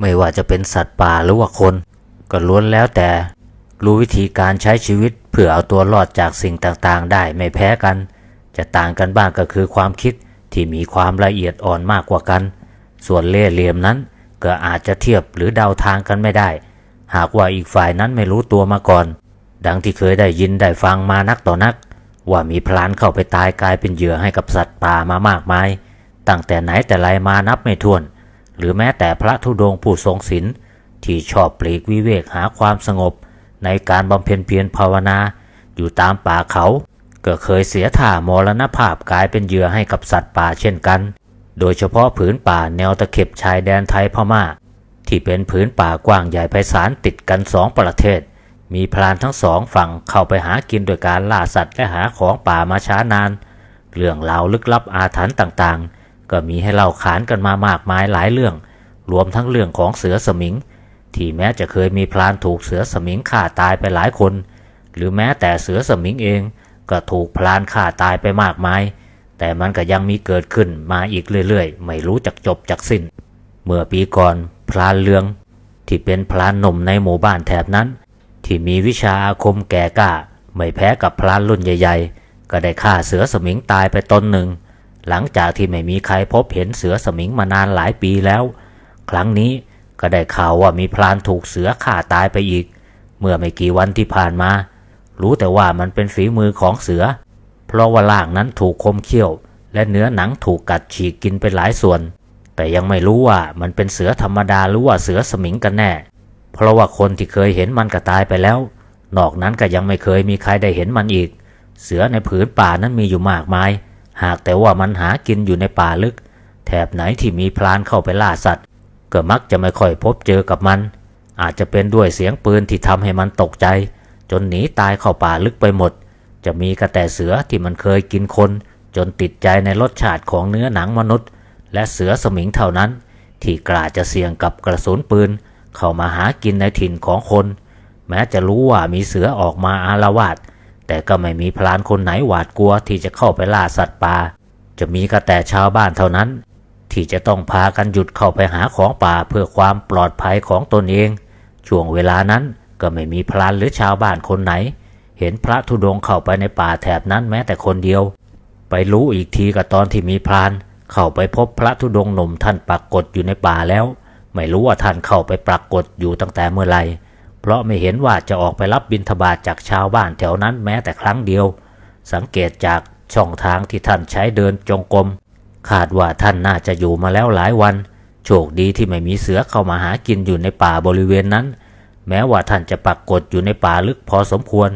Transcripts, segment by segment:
ไม่ว่าจะเป็นสัตว์ป่าหรือว่าคน ก็ล้วนแล้วแต่ รู้วิธีการใช้ชีวิตเพื่อเอาตัวรอดจากสิ่งต่างๆ ได้ไม่แพ้กัน จะต่างกันบ้างก็คือความคิดที่มีความละเอียดอ่อนมากกว่ากัน ส่วนเล่ห์เหลี่ยมนั้นก็อาจจะเทียบหรือเดาทางกันไม่ได้ หากว่าอีกฝ่ายนั้นไม่รู้ตัวมาก่อน ดังที่เคยได้ยินได้ฟังมานักต่อนัก ว่ามีพลานเข้าไปตายกลายเป็นเหยื่อให้กับสัตว์ป่ามามากมาย ตั้งแต่ไหนแต่ไรมานับไม่ถ้วน หรือแม้แต่พระธุดงผู้ทรงศีลที่ชอบปลีกวิเวกหาความสงบ ในการบำเพ็ญเพียรภาวนา อยู่ตามป่าเขา ก็เคยเสียท่ามรณภาพกลายเป็นเหยื่อให้กับสัตว์ป่าเช่นกัน โดยเฉพาะผืนป่าแนวตะเข็บชายแดนไทยพม่า ที่เป็นผืนป่ากว้างใหญ่ไพศาลติดกันสองประเทศ มีพรานทั้งสองฝั่งเข้าไปหากินโดยการล่าสัตว์และหาของป่ามาช้านาน เรื่องราวลึกลับอาถรรพ์ต่างๆ ก็มีให้เล่าขานกันมามากมายหลายเรื่อง รวมทั้งเรื่องของเสือสมิง ที่แม้จะเคยมีพรานถูกเสือสมิงฆ่าตายไปหลายคน หรือแม้แต่เสือสมิงเองก็ถูกพรานฆ่าตายไปมากมาย แต่มันก็ยังมีเกิดขึ้นมาอีกเรื่อยๆ ไม่รู้จักจบจักสิ้น เมื่อปีก่อนพรานเลือง ที่เป็นพรานหนุ่มในหมู่บ้านแถบนั้น ที่มีวิชาอาคมแก่กล้า ไม่แพ้กับพรานรุ่นใหญ่ ๆ ก็ได้ฆ่าเสือสมิงตายไปตนหนึ่ง หลังจากที่ไม่มีใครพบเห็นเสือสมิงมานานหลายปีแล้ว ครั้งนี้ก็ได้ข่าวว่ามีพรานถูกเสือฆ่าตายไปอีก เมื่อไม่กี่วันที่ผ่านมา รู้แต่ว่ามันเป็นฝีมือของเสือ เพราะว่าล่างนั้นถูกคมเขี้ยว และเนื้อหนังถูกกัดฉีกกินไปหลายส่วน แต่ยังไม่รู้ว่ามันเป็นเสือธรรมดาหรือว่าเสือสมิงกันแน่ เพราะว่าคนที่เคยเห็นมันก็ตายไปแล้ว นอกนั้นก็ยังไม่เคยมีใครได้เห็นมันอีก เสือในผืนป่านั้นมีอยู่มากมาย หากแต่ว่ามันหากินอยู่ในป่าลึก แถบไหนที่มีพลานเข้าไปล่าสัตว์ ก็มักจะไม่ค่อยพบเจอกับมัน อาจจะเป็นด้วยเสียงปืนที่ทำให้มันตกใจ จนหนีตายเข้าป่าลึกไปหมด จะมีกระแต่เสือที่มันเคยกินคน จนติดใจในรสชาติของเนื้อหนังมนุษย์ และเสือสมิงเท่านั้น ที่กล้าจะเสี่ยงกับกระสุนปืน เข้ามาหากินในถิ่นของคน แม้จะรู้ว่ามีเสือออกมาอาละวาด แต่ก็ไม่มีพลานคนไหนหวาดกลัวที่จะเข้าไปล่าสัตว์ป่า จะมีก็แต่ชาวบ้านเท่านั้น ที่จะต้องพากันหยุดเข้าไปหาของป่าเพื่อความปลอดภัยของตนเอง ช่วงเวลานั้นก็ไม่มีพลานหรือชาวบ้านคนไหน เห็นพระธุดงค์เข้าไปในป่าแถบนั้นแม้แต่คนเดียว ไปรู้อีกทีก็ตอนที่มีพรานเข้าไปพบพระธุดงค์หนุ่มท่านปรากฏอยู่ในป่าแล้ว ไม่รู้ว่าท่านเข้าไปปรากฏอยู่ตั้งแต่เมื่อไหร่ เพราะไม่เห็นว่าจะออกไปรับบิณฑบาตจากชาวบ้านแถวนั้นแม้แต่ครั้งเดียว สังเกตจากช่องทางที่ท่านใช้เดินจงกรมคาดว่าท่านน่าจะอยู่มาแล้วหลายวัน โชคดีที่ไม่มีเสือเข้ามาหากินอยู่ในป่าบริเวณนั้น แม้ว่าท่านจะปรากฏอยู่ในป่าลึกพอสมควร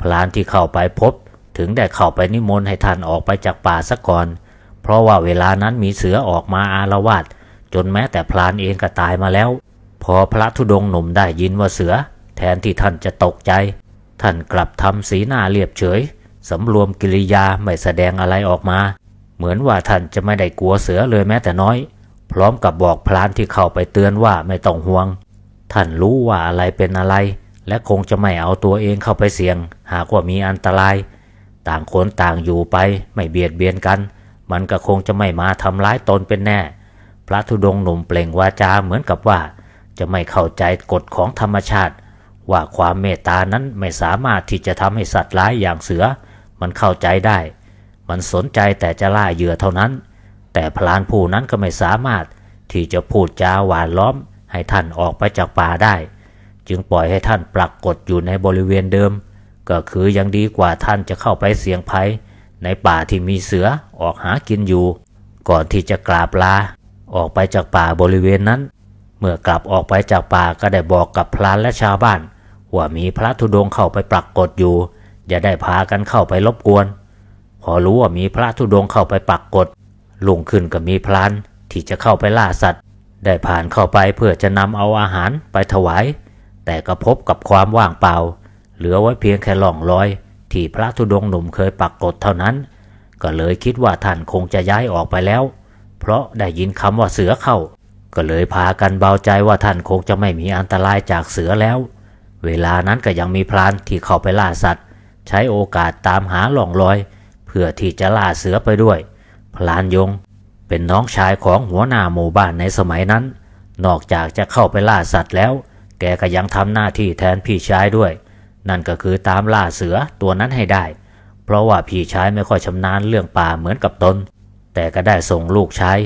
พลานที่เข้าไปพบ ถึงได้เข้าไปนิมนต์ให้ท่านออกไปจากป่าซะก่อน เพราะว่าเวลานั้นมีเสือออกมาอาละวาดจนแม้แต่พลานเองก็ตายมาแล้ว พอพระธุดงค์หนุ่มได้ยินว่าเสือ แทนที่ท่านจะตกใจ ท่านกลับทำสีหน้าเรียบเฉยสำรวมกิริยาไม่แสดงอะไรออกมา เหมือนว่าท่านจะไม่ได้กลัวเสือเลยแม้แต่น้อย พร้อมกับบอกพลานที่เข้าไปเตือนว่าไม่ต้องห่วง ท่านรู้ว่าอะไรเป็นอะไร และคงจะไม่เอาตัวเองเข้าไปเสี่ยง หากว่ามีอันตราย ต่างคนต่างอยู่ไปไม่เบียดเบียนกัน มันก็คงจะไม่มาทำร้ายตนเป็นแน่ พระธุดงค์หนุ่มเปล่งวาจาเหมือนกับว่า จะไม่เข้าใจกฎของธรรมชาติ ว่าความเมตตานั้นไม่สามารถที่จะทำให้สัตว์ร้ายอย่างเสือ มันเข้าใจได้ มันสนใจแต่จะล่าเหยื่อเท่านั้น แต่พลานผู้นั้นก็ไม่สามารถที่จะพูดจาหวานล้อม ให้ท่านออกไปจากป่าได้ จึงปล่อยให้ท่านปรากฏอยู่ในบริเวณเดิม ก็คือยังดีกว่าท่านจะเข้าไปเสี่ยงภัย ในป่าที่มีเสือออกหากินอยู่ ก่อนที่จะกราบลาออกไปจากป่าบริเวณนั้น เมื่อกลับออกไปจากป่าก็ได้บอกกับพลานและชาวบ้าน ว่ามีพระธุดงค์เข้าไปปรากฏอยู่ อย่าได้พากันเข้าไปรบกวน พอรู้ว่ามีพระธุดงค์เข้าไปปรากฏลุงขึ้นก็มีพลานที่จะเข้าไปล่าสัตว์ ได้ผ่านเข้าไปเพื่อจะนำเอาอาหารไปถวาย แต่ก็พบกับความว่างเปล่า เหลือไว้เพียงแค่ล่องรอย ที่พระธุดงค์หนุ่มเคยปรากฏเท่านั้น ก็เลยคิดว่าท่านคงจะย้ายออกไปแล้ว เพราะได้ยินคำว่าเสือเข้า ก็เลยพากันเบาใจว่าท่านคงจะไม่มีอันตรายจากเสือแล้ว เวลานั้นก็ยังมีพรานที่เข้าไปล่าสัตว์ ใช้โอกาสตามหาหล่องรอย เพื่อที่จะล่าเสือไปด้วยพลานยง เป็นน้องชายของหัวหน้าหมู่บ้านในสมัยนั้น นอกจากจะเข้าไปล่าสัตว์แล้ว แกก็ยังทำหน้าที่แทนพี่ชายด้วย นั่นก็คือตามล่าเสือตัวนั้นให้ได้ เพราะว่าพี่ชายไม่ค่อยชำนาญเรื่องป่าเหมือนกับตน แต่ก็ได้ส่งลูกชาย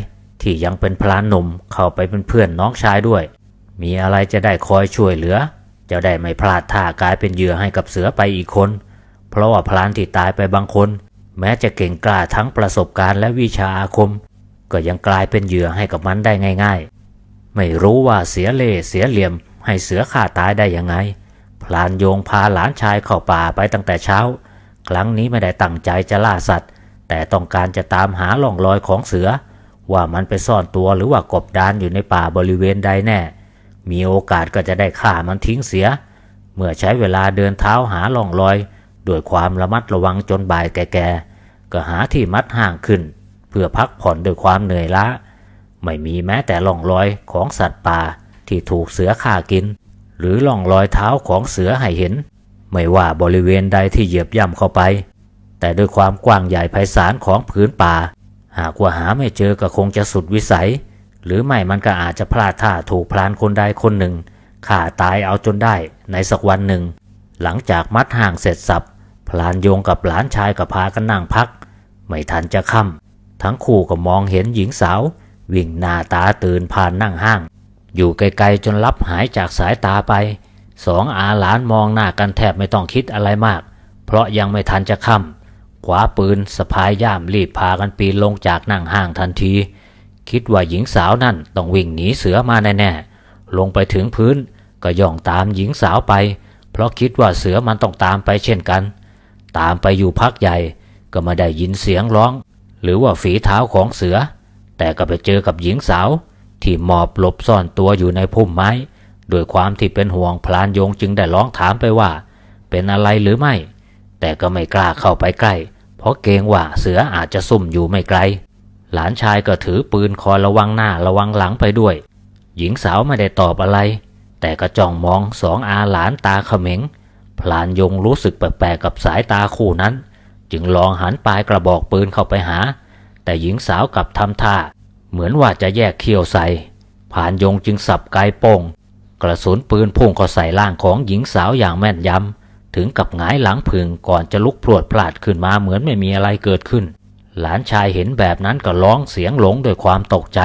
ที่ยังเป็นพลานหนุ่มเข้าไปเป็นเพื่อนน้องชายด้วย มีอะไรจะได้คอยช่วยเหลือ จะได้ไม่พลาดท่ากลายเป็นเหยื่อให้กับเสือไปอีกคน เพราะว่าพลานที่ตายไปบางคน แม้จะเก่งกล้าทั้งประสบการณ์และวิชาอาคม ก็ยังกลายเป็นเหยื่อให้กับมันได้ง่าย ๆ ไม่รู้ว่าเสียเล่เสียเหลี่ยม ให้เสือฆ่าตายได้ยังไง พลานโยงพาหลานชายเข้าป่าไปตั้งแต่เช้า ครั้งนี้ไม่ได้ตั้งใจจะล่าสัตว์ แต่ต้องการจะตามหาล่องรอยของเสือ ว่ามันไปซ่อนตัวหรือว่ากบดานอยู่ในป่าบริเวณใดแน่ มีโอกาสก็จะได้ฆ่ามันทิ้งเสีย เมื่อใช้เวลาเดินเท้าหาล่องรอย ด้วยความระมัดระวังจนบ่ายแก่ๆก็หาที่มัดห่างขึ้น เพื่อพักผ่อนด้วยความเหนื่อยล้า ไม่มีแม้แต่ร่องรอยของสัตว์ป่าที่ถูกเสือฆ่ากิน หรือร่องรอยเท้าของเสือให้เห็น ไม่ว่าบริเวณใดที่เหยียบย่ำเข้าไป แต่ด้วยความกว้างใหญ่ไพศาลของผืนป่า หากว่าหาไม่เจอก็คงจะสุดวิสัย หรือไม่มันก็อาจจะพลาดท่าถูกพลานคนใดคนหนึ่งฆ่าตายเอาจนได้ในสักวันหนึ่ง หลังจากมัดห่างเสร็จสับพลานโยงกับหลานชายก็พากันนั่งพัก ไม่ทันจะค่ำทั้งคู่ก็มองเห็นหญิงสาว วิ่งหน้าตาตื่นผ่านนั่งห้าง อยู่ไกลๆจนลับหายจากสายตาไปสองอาหลานมองหน้ากันแทบไม่ต้องคิดอะไรมาก เพราะยังไม่ทันจะค่ำ ขวาปืนสะพายย่ามรีบพากันปีนลงจากนั่งห้างทันที คิดว่าหญิงสาวนั่นต้องวิ่งหนีเสือมาแน่ๆลงไปถึงพื้นก็ย่องตามหญิงสาวไป เพราะคิดว่าเสือมันต้องตามไปเช่นกัน ตามไปอยู่พักใหญ่ก็ไมาได้ยินเสียงร้อง หรือว่าฝีเท้าของเสือ แต่ก็ไปเจอกับหญิงสาว ที่หมอบหลบซ่อนตัวอยู่ในพุ่มไม้โดยความที่เป็นห่วงพลานโยงจึงได้ร้องถามไปว่า เป็นอะไรหรือไม่ แต่ก็ไม่กล้าเข้าไปใกล้ เพราะเกรงว่าเสืออาจจะซุ่มอยู่ไม่ไกล หลานชายก็ถือปืนคอยระวังหน้าระวังหลังไปด้วย หญิงสาวไม่ได้ตอบอะไร แต่ก็จ้องมองสองอาหลานตาเขม็ง พลานยงรู้สึกแปลกๆกับสายตาคู่นั้น จึงลองหันปลายกระบอกปืนเข้าไปหา แต่หญิงสาวกลับทำท่า เหมือนว่าจะแยกเขี้ยวใส่ผานยงจึงสับไกโป้งกระสุนปืนพุ่งเข้าใส่ร่างของหญิงสาวอย่างแม่นยำ ถึงกับหงายหลังพึงก่อนจะลุกพรวดพลาดขึ้นมาเหมือนไม่มีอะไรเกิดขึ้น หลานชายเห็นแบบนั้นก็ร้องเสียงหลงด้วยความตกใจ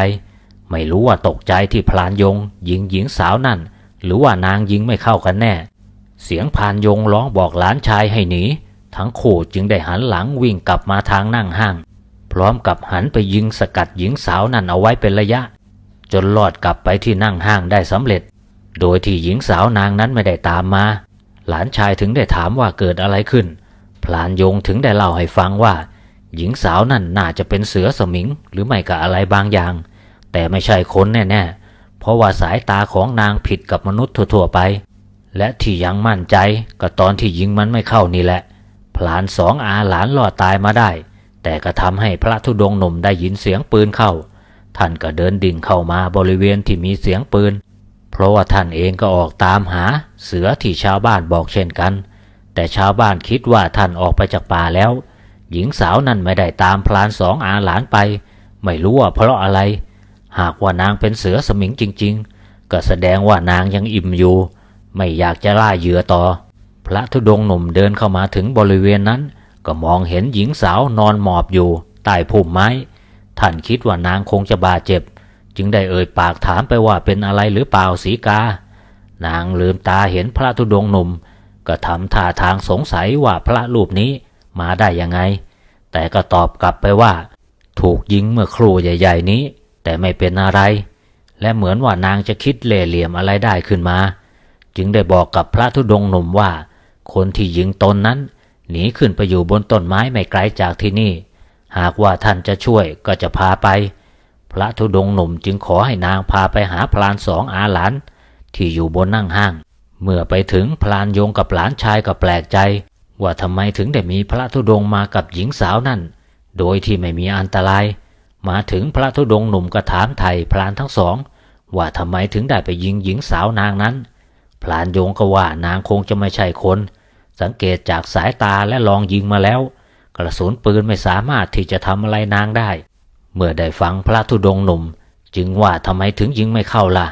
ไม่รู้ว่าตกใจที่พลานยงยิงหญิงสาวนั่น หรือว่านางยิงไม่เข้ากันแน่ เสียงพานยงร้องบอกหลานชายให้หนีทั้งคู่จึงได้หันหลังวิ่งกลับมาทางนั่งห้าง พร้อมกับหันไปยิงสกัดหญิงสาวนั่นเอาไว้เป็นระยะ จนลอดกลับไปที่นั่งห้างได้สำเร็จ โดยที่หญิงสาวนางนั้นไม่ได้ตามมา หลานชายถึงได้ถามว่าเกิดอะไรขึ้น พลานยงถึงได้เล่าให้ฟังว่า หญิงสาวนั่นน่าจะเป็นเสือสมิงหรือไม่ก็อะไรบางอย่าง แต่ไม่ใช่คนแน่ๆ เพราะว่าสายตาของนางผิดกับมนุษย์ทั่วๆไป และที่ยังมั่นใจก็ตอนที่ยิงมันไม่เข้านี่แหละ พลานสองอาหลานรอดตายมาได้ แต่ก็ทำให้พระธุดงหนุ่มได้ยินเสียงปืนเข้า ท่านก็เดินดิ่งเข้ามาบริเวณที่มีเสียงปืน เพราะว่าท่านเองก็ออกตามหาเสือที่ชาวบ้านบอกเช่นกัน แต่ชาวบ้านคิดว่าท่านออกไปจากป่าแล้ว หญิงสาวนั่นไม่ได้ตามพลานสองอาหลานไป ไม่รู้ว่าเพราะอะไร หากว่านางเป็นเสือสมิงจริง ๆ ก็แสดงว่านางยังอิ่มอยู่ ไม่อยากจะล่าเหยื่อต่อ พระธุดงค์หนุ่มเดินเข้ามาถึงบริเวณนั้น ก็มองเห็นหญิงสาวนอนหมอบอยู่ใต้พุ่มไม้ ท่านคิดว่านางคงจะบาดเจ็บ จึงได้เอ่ยปากถามไปว่าเป็นอะไรหรือเปล่าสีกา นางลืมตาเห็นพระธุดงค์หนุ่ม ก็ทำท่าทางสงสัยว่าพระรูปนี้มาได้ยังไง แต่ก็ตอบกลับไปว่า ถูกยิงเมื่อครู่ใหญ่ ๆ นี้ แต่ไม่เป็นอะไร และเหมือนว่านางจะคิดเล่เหลี่ยมอะไรได้ขึ้นมา จึงได้บอกกับพระธุดงค์หนุ่มว่า คนที่ยิงตนนั้นหนีขึ้นไปอยู่บนต้นไม้ไม่ไกลจากที่นี่ หากว่าท่านจะช่วยก็จะพาไป พระธุดงค์หนุ่มจึงขอให้นางพาไปหาพลานสองอาหลาน ที่อยู่บนนั่งห้าง เมื่อไปถึงพลานโยงกับหลานชายก็แปลกใจ ว่าทำไมถึงได้มีพระธุดงค์มากับหญิงสาวนั่น โดยที่ไม่มีอันตราย มาถึงพระธุดงค์หนุ่มก็ถามไถ่พลานทั้งสอง ว่าทำไมถึงได้ไปยิงหญิงสาวนางนั้น พลานโยงก็ว่านางคงจะไม่ใช่คน สังเกตจากสายตาและลองยิงมาแล้ว กระสุนปืนไม่สามารถที่จะทำอะไรนางได้ เมื่อได้ฟังพระธุดงค์หนุ่ม จึงว่าทำไมถึงยิงไม่เข้าล่ะ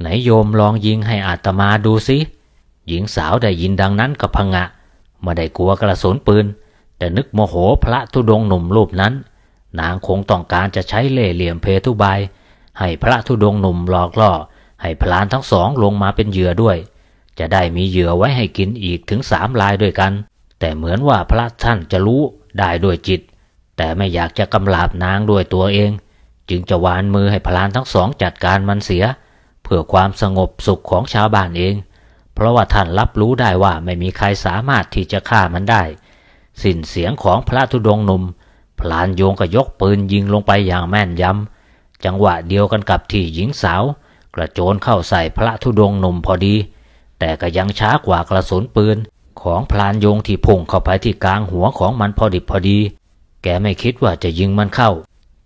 ไหนโยมลองยิงให้อาตมาดูสิ หญิงสาวได้ยินดังนั้นก็พงะไม่ได้กลัวกระสุนปืน แต่นึกโมโหพระธุดงค์หนุ่มรูปนั้น นางคงต้องการจะใช้เล่ห์เหลี่ยมเพทุบายให้พระธุดงค์หนุ่มหลอกล่อ ให้พลานทั้งสองลงมาเป็นเหยื่อด้วย จะได้มีเหยื่อไว้ให้กินอีกถึงสามรายด้วยกัน แต่เหมือนว่าพระท่านจะรู้ได้ด้วยจิต แต่ไม่อยากจะกำลาบนางด้วยตัวเอง จึงจะวานมือให้พลานทั้งสองจัดการมันเสีย เพื่อความสงบสุขของชาวบ้านเอง เพราะว่าท่านรับรู้ได้ว่าไม่มีใครสามารถที่จะฆ่ามันได้ สิ้นเสียงของพระธุดงหนุ่มพลานโยงก็ยกปืนยิงลงไปอย่างแม่นยำจังหวะเดียวกันกับที่หญิงสาว กระโจนเข้าใส่พระธุดงหนุ่มพอดี แต่ก็ยังช้ากว่ากระสุนปืนของพลานโยงที่พุ่งเข้าไปที่กลางหัวของมันพอดิบพอดี แกไม่คิดว่าจะยิงมันเข้า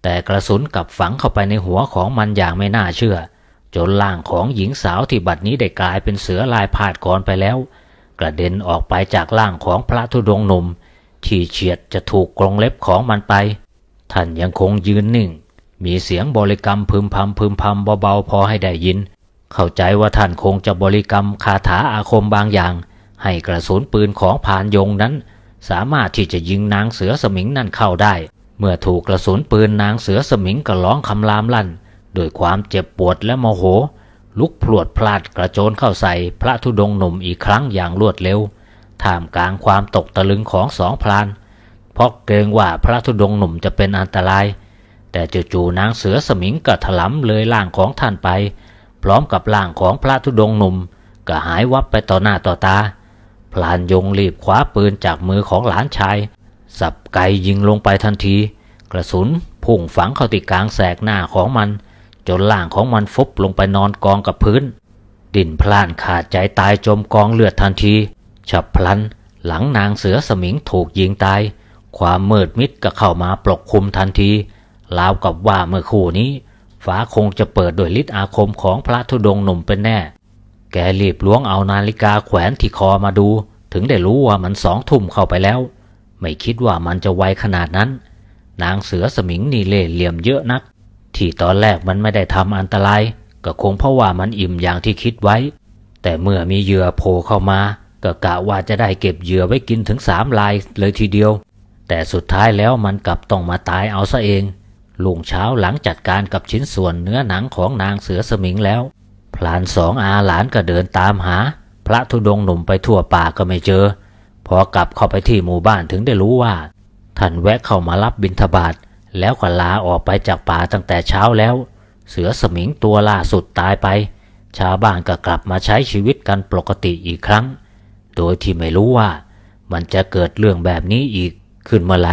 แต่กระสุนกลับฝังเข้าไปในหัวของมันอย่างไม่น่าเชื่อ จนร่างของหญิงสาวที่บัดนี้ได้กลายเป็นเสือลายพาดก่อนไปแล้ว กระเด็นออกไปจากร่างของพระธุดงค์หนุ่มที่เฉียดจะถูกกรงเล็บของมันไป ท่านยังคงยืนนิ่ง มีเสียงบริกรรมพึมพำพึมพำเบาๆพอให้ได้ยิน เข้าใจว่าท่านคงจะบริกรรมคาถาอาคมบางอย่าง ให้กระสุนปืนของพรานยงนั้น สามารถที่จะยิงนางเสือสมิงนั่นเข้าได้ เมื่อถูกกระสุนปืนนางเสือสมิงก็ร้องคำรามลั่นด้วยความเจ็บปวดและโมโห ลุกพรวดพลาดกระโจนเข้าใส่พระธุดงค์หนุ่มอีกครั้งอย่างรวดเร็ว ท่ามกลางความตกตะลึงของสองพลาน เพราะเกรงว่าพระธุดงค์หนุ่มจะเป็นอันตราย แต่จู่ๆนางเสือสมิงก็ถลำเลยร่างของท่านไป พร้อมกับร่างของพระธุดงค์หนุ่มก็หายวับไปต่อหน้าต่อตา พลานยงรีบคว้าปืนจากมือของหลานชาย สับไกยิงลงไปทันที กระสุนพุ่งฝังเข้าที่กลางแสกหน้าของมัน จนร่างของมันฟุบลงไปนอนกองกับพื้น ดิ่นพล่านขาดใจตายจมกองเลือดทันที ฉับพลัน หลังนางเสือสมิงถูกยิงตาย ความมืดมิดก็เข้ามาปกคลุมทันทีราวกับว่าเมื่อคู่นี้ฟ้าคงจะเปิดด้วยฤทธิ์อาคมของพระธุดงค์หนุ่มเป็นแน่ แกรีบล้วงเอานาฬิกาแขวนที่คอมาดู ถึงได้รู้ว่ามันสองทุ่มเข้าไปแล้ว ไม่คิดว่ามันจะไวขนาดนั้น นางเสือสมิงนี่เล่เหลี่ยมเยอะนัก ที่ตอนแรกมันไม่ได้ทำอันตราย ก็คงเพราะว่ามันอิ่มอย่างที่คิดไว้ แต่เมื่อมีเหยื่อโผล่เข้ามาก็กะว่าจะได้เก็บเหยื่อไว้กินถึงสามลายเลยทีเดียว แต่สุดท้ายแล้วมันกลับต้องมาตายเอาซะเองลุงเช้าหลังจัดการกับชิ้นส่วนเนื้อหนังของนางเสือสมิงแล้ว พลานสองอาหลานก็เดินตามหา พระธุดงค์หนุ่มไปทั่วป่าก็ไม่เจอ พอกลับเข้าไปที่หมู่บ้านถึงได้รู้ว่า ท่านแวะเข้ามารับบิณฑบาตแล้วก็ลาออกไปจากป่าตั้งแต่เช้าแล้ว เสือสมิงตัวล่าสุดตายไป ชาวบ้านก็กลับมาใช้ชีวิตกันปกติอีกครั้ง โดยที่ไม่รู้ว่า มันจะเกิดเรื่องแบบนี้อีกขึ้นเมื่อไหร